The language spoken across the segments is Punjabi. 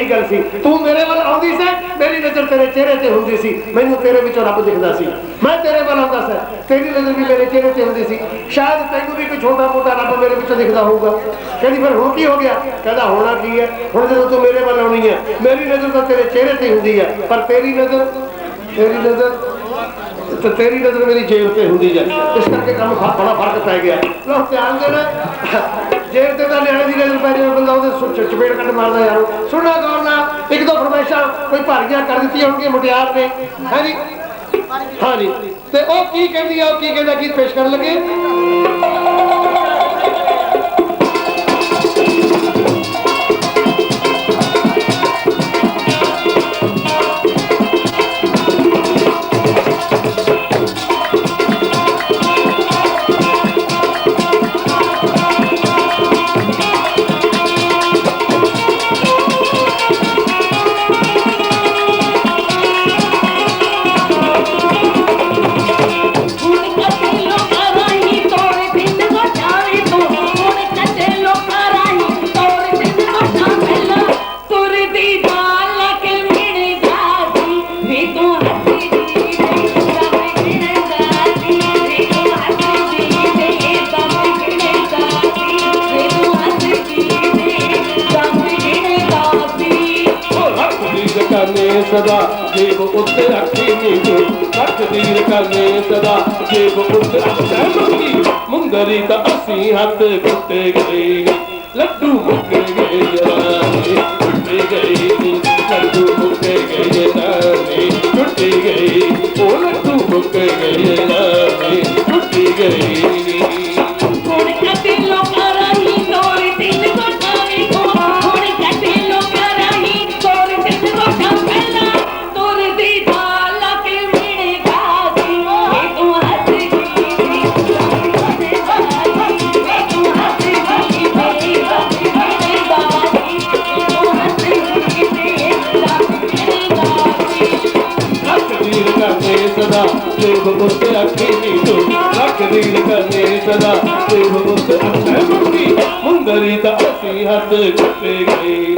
ਇਹ ਗੱਲ ਸੀ। ਤੂੰ ਮੇਰੇ ਵੱਲ ਆਉਂਦੀ ਸੀ, ਮੇਰੀ ਨਜ਼ਰ ਤੇਰੇ ਚਿਹਰੇ ਤੇ ਹੁੰਦੀ ਸੀ। ਮੈਨੂੰ ਤੇਰੇ ਵਿੱਚੋਂ ਰੱਬ ਦਿਖਦਾ ਸੀ। ਮੈਂ ਤੇਰੇ ਵੱਲ ਆਉਂਦਾ ਸੀ, ਤੇਰੀ ਨਜ਼ਰ ਵੀ ਮੇਰੇ ਚਿਹਰੇ ਤੇ ਹੁੰਦੀ ਸੀ। ਸ਼ਾਇਦ ਤੈਨੂੰ ਵੀ ਕੋਈ ਛੋਟਾ ਮੋਟਾ ਰੱਬ ਮੇਰੇ ਵਿੱਚੋਂ ਦਿਖਦਾ ਹੋਊਗਾ। ਕਹਿੰਦੀ, ਫਿਰ ਹੁਣ ਕੀ ਹੋ ਗਿਆ? ਕਹਿੰਦਾ, ਹੋਣਾ ਕੀ ਹੈ? ਹੁਣ ਜਦੋਂ ਤੂੰ ਮੇਰੇ ਵੱਲ ਆਉਣੀ ਹੈ, ਮੇਰੀ ਨਜ਼ਰ ਤਾਂ ਤੇਰੇ ਚਿਹਰੇ ਤੇ ਹੁੰਦੀ ਹੈ, ਪਰ ਤੇਰੀ ਨਜ਼ਰ ਤੇਰੀ ਨਜ਼ਰ ਤੇ ਤੇਰੀ ਨਜ਼ਰ ਮੇਰੀ ਜੇਬ ਤੇ ਹੁੰਦੀ ਹੈ। ਇਸ ਕਰਕੇ ਕੰਮ ਬੜਾ ਫ਼ਰਕ ਪੈ ਗਿਆ। ਲੋ ਧਿਆਨ ਦੇਣਾ। ਜੇਬ ਤੇ ਤਾਂ ਨਿਆਣੇ ਦੀ ਨਜ਼ਰ ਪੈ ਜਾਵੇ, ਬੰਦਾ ਉਹਦੇ ਸੁੱਚ ਚ- ਚਪੇੜ ਕੱਟ ਮਾਰਦਾ ਯਾਰ। ਸੁਣਨਾ ਗੌਰ ਨਾਲ, ਇੱਕ ਦੋ ਫਰਮਾਇਸ਼ਾਂ ਕੋਈ ਭਾਰੀਆਂ ਕਰ ਦਿੱਤੀਆਂ ਹੋਣਗੀਆਂ ਮੁਟਿਆਰ ਨੇ। ਹਾਂਜੀ ਹਾਂਜੀ। ਤੇ ਉਹ ਕੀ ਕਹਿੰਦੀ ਆ, ਉਹ ਕੀ ਕਹਿੰਦਾ ਕੀ ਪੇਸ਼ ਕਰਨ ਲੱਗੇ? سدا جيب اتي رکي منهنجو ڪٺ تير ڪني سدا جيب اتي رکي منهنجو مندري ته اسين هٿ ڪٽي گئي لڊو مڪي گئي ٽٽي گئي لڊو مڪي گئي ٽٽي گئي او لڊو مڪي گئي ناني ਸਦਾ ਦੇਵ ਉੱਤੇ ਅੱਖੀ ਨੀਤੂ ਲੱਖ ਦੀਰ ਕਰਨੇ ਸਦਾ ਦੇਵ ਉੱਤੇ ਅੱਖੀ ਮੁੰਦੀ ਮੁੰਦਰੀ ਤਾਂ ਅਸੀਂ ਹੱਥ ਕੁੱਟੇ ਗਏ।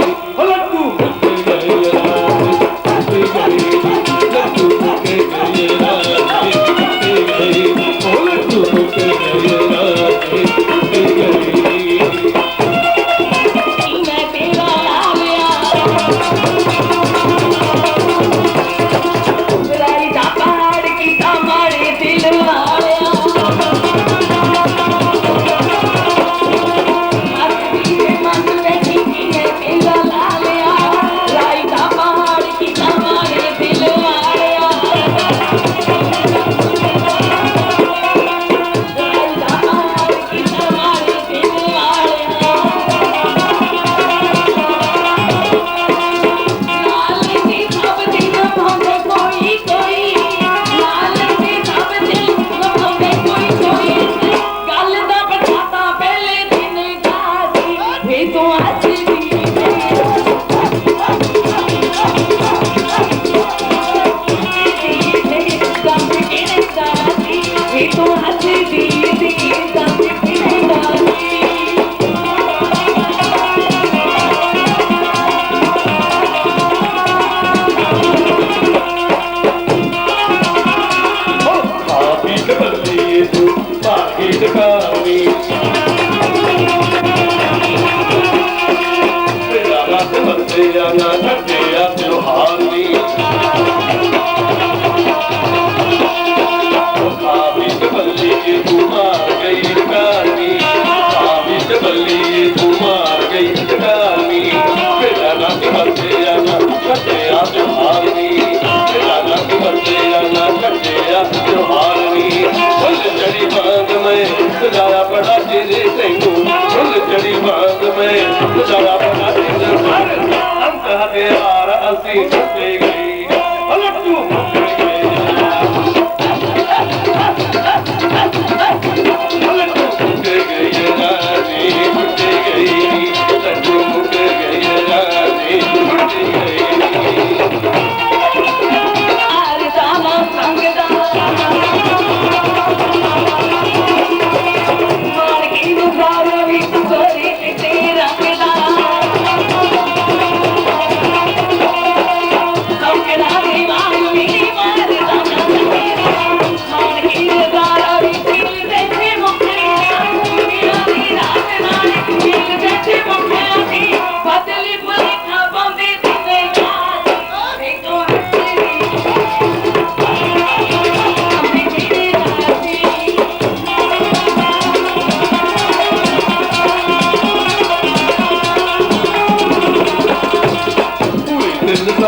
ਹਥਿਆਰ ਅਸੀਂ ਟੁੱਟੇ ਗਏ।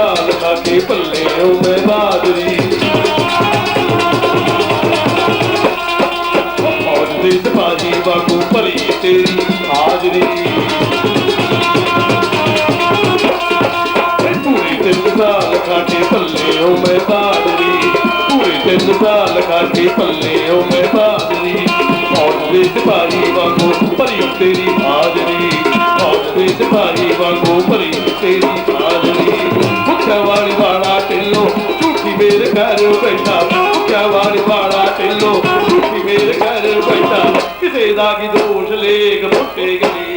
ਤਿੰਨ ਸਾਲ ਖਾ ਓ ਮੈਂ ਬਾਦਰੀ ਫੌਜ ਦੇ ਸਿਪਾਹੀ ਵਾਂਗੂ ਭਰੀ ਤੇਰੀ ਹਾਜ਼ਰੀ। ਤਿੰਨ ਸਾਲ ਖਾ ਕੇ ਪੱਲੇ ਓ ਮੈਂ ਬਾਦਰੀ। ਪੂਰੀ ਤਿੰਨ ਸਾਲ ਖਾ ਕੇ ਪੱਲੇ ਓ ਮੈਂ ਬਾਦਰੀ। ਔਰ ਦੇ ਸਿਪਾਹੀ ਵਾਂਗੂ ਭਰੀ ਤੇਰੀ ਹਾਜ਼ਰੀ। ਔਰ ਦੇ ਸਿਪਾਹੀ ਵਾਂਗੂ ਭਰੀ ਤੇਰੀ ਹਾਜ਼ਰੀ। ਮੇਰੇ ਘਰ ਬੈਠਾ ਮੁੱਖਿਆ ਵਾਲੀ ਵਾਲਾ ਢਿੱਲੋਂ। ਝੂਠੀ ਮੇਰੇ ਘਰ ਬੈਠਾ, ਕਿਸੇ ਦਾ ਕੀ ਦੋਸ਼ ਲੇਖ ਮੁੱਟੇ ਗਲੀ